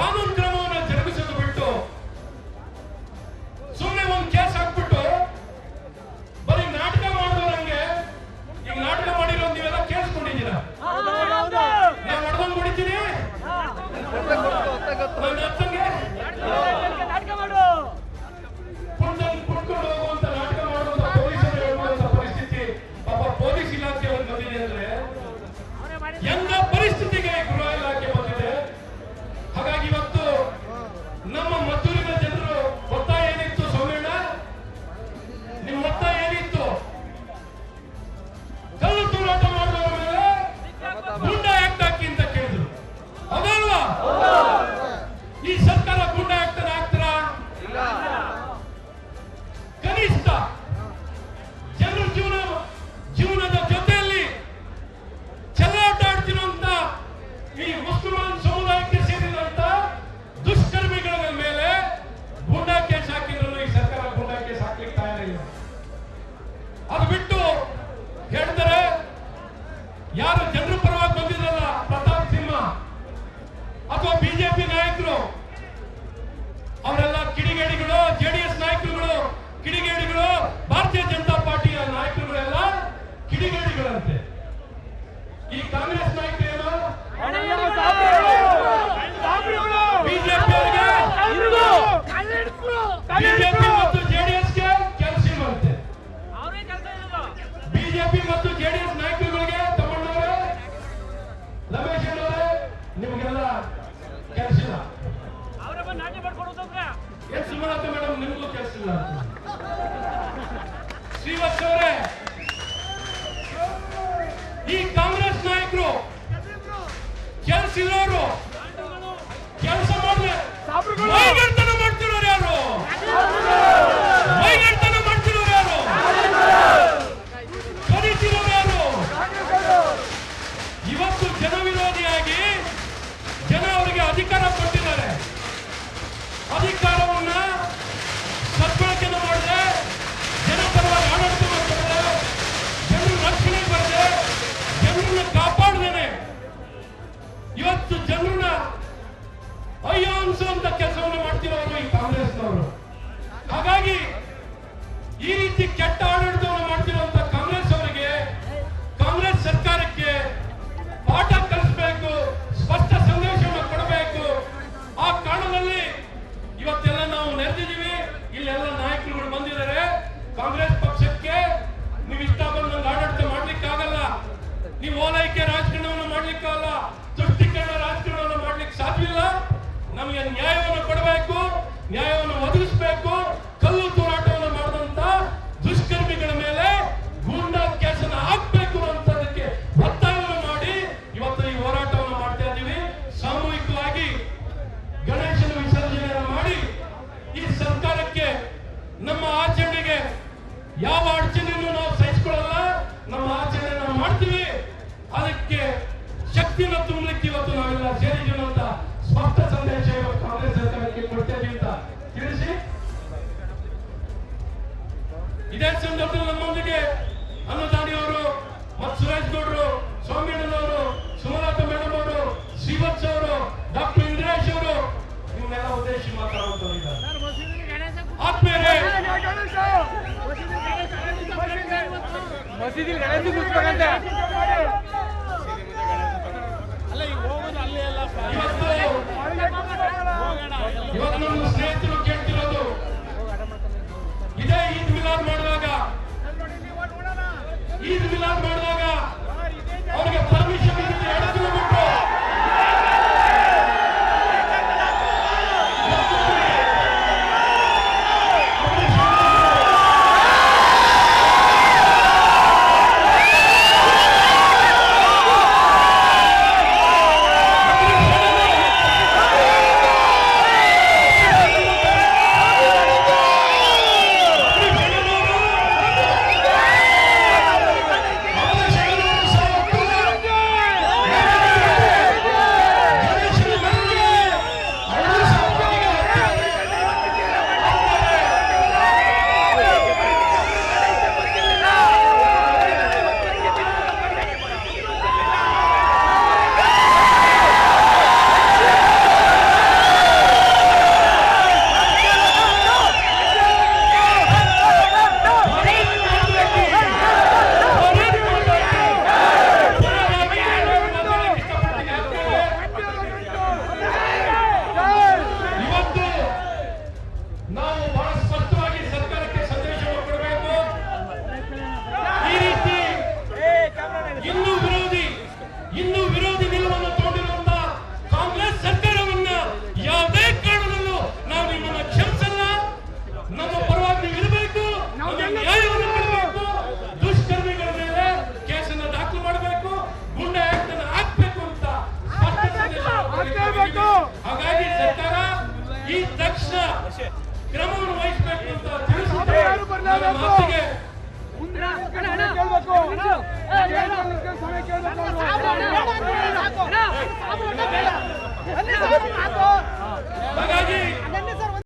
ಕಾನೂನು ಕ್ರಮವನ್ನು ಜರುಗಿಸೋದು ಬಿಟ್ಟು ಸುಮ್ಮನೆ ಒಂದು ಕೇಸ್ ಹಾಕ್ಬಿಟ್ಟು ಬರೀ ನಾಟಕ ಮಾಡಿದವರಂಗೆ ಈಗ ನಾಟಕ ಮಾಡಿರೋ ನೀವೆಲ್ಲ ಕೇಳಿಸ್ಕೊಂಡಿದ್ದೀರಾ ನಾನು ಹೊಡೆದಂಗ್ ಹೊಡಿತೀನಿ ನನ್ನ ಅತ್ತಂಗೆ. ಕುಂಡ್ದಂಗ್ ಕುಣ್ಕೊಂಡು ಹೋಗುವಂತ ನಾಟಕ ಮಾಡುವಂತ ಪೊಲೀಸರು ಹೇಳುವಂತ ಪರಿಸ್ಥಿತಿ ಪಾಪ ಪೊಲೀಸ್ ಇಲಾಖೆ ಒಂದು ಬಂದಿದೆ ಅಂದ್ರೆ ಬಿಜೆಪಿ ಮತ್ತು ಜೆಡಿಎಸ್ ನಾಯಕರುಗಳಿಗೆ ತಗೊಂಡವರೇ ರಮೇಶ್ ಅವರೇ ನಿಮಗೆಲ್ಲ ಕೆಲಸ ಇಲ್ಲ. ಏನ್ ಸುಮಲತಾ ಮೇಡಮ್ ನಿಮಗೂ ಕೆಲಸ ಇಲ್ಲ. ಶ್ರೀವತ್ಸ ಅವರೇ ಈ ಕೆಲಸ ಇಲ್ಲವರು ಅನ್ಸುವಂತ ಕೆಲಸವನ್ನು ಮಾಡ್ತಿರೋರು ಈ ಕಾಂಗ್ರೆಸ್ನವರು. ಹಾಗಾಗಿ ಈ ರೀತಿ ಕೆಟ್ಟ ಆಡಳಿತವನ್ನು ನ್ಯಾಯವನ್ನು ಒದಗಿಸಬೇಕು, ಕಲ್ಲು ತೂರಾಟವನ್ನು ಮಾಡಿದಂತ ದುಷ್ಕರ್ಮಿಗಳ ಮೇಲೆ ಗೂಂಡಾ ಕೇಸನ್ನು ಹಾಕ್ಬೇಕು ಅಂತದಕ್ಕೆ ಒತ್ತಾಯವನ್ನು ಮಾಡಿ, ಇವತ್ತು ಈ ಹೋರಾಟವನ್ನು ಮಾಡ್ತಾ ಇದ್ದೀವಿ. ಸಾಮೂಹಿಕವಾಗಿ ಗಣೇಶನ ವಿಸರ್ಜನೆಯನ್ನು ಮಾಡಿ ಈ ಸರ್ಕಾರಕ್ಕೆ ನಮ್ಮ ಆಚರಣೆಗೆ ಯಾವ ಅಡಚಣೆಯನ್ನು ಸಂದರ್ಭದಲ್ಲಿ ನಮ್ಮೊಂದಿಗೆ ಅನ್ನದಾನಿ ಅವರು ಮತ್ತು ಸುರೇಶ್ ಗೌಡರು ಸ್ವಾಮಿಯಣ್ಣನವರು ಮೇಡಮ್ ಅವರು, ಶ್ರೀವತ್ಸ ಅವರು, ಡಾಕ್ಟರ್ ಇಂದ್ರೇಶ್ ಅವರು. ಇವನ್ನೆಲ್ಲ ಉದ್ದೇಶಿಸಿ ಮಾತಾಡುತ್ತಿದ್ದಾರೆ ಆತ್ಮೀಯರೇ. ಮಸೀದಿ ಗಣೇಶ ಕೂತ್ಬೇಕಂತೆ ಹಾಗಾಗಿ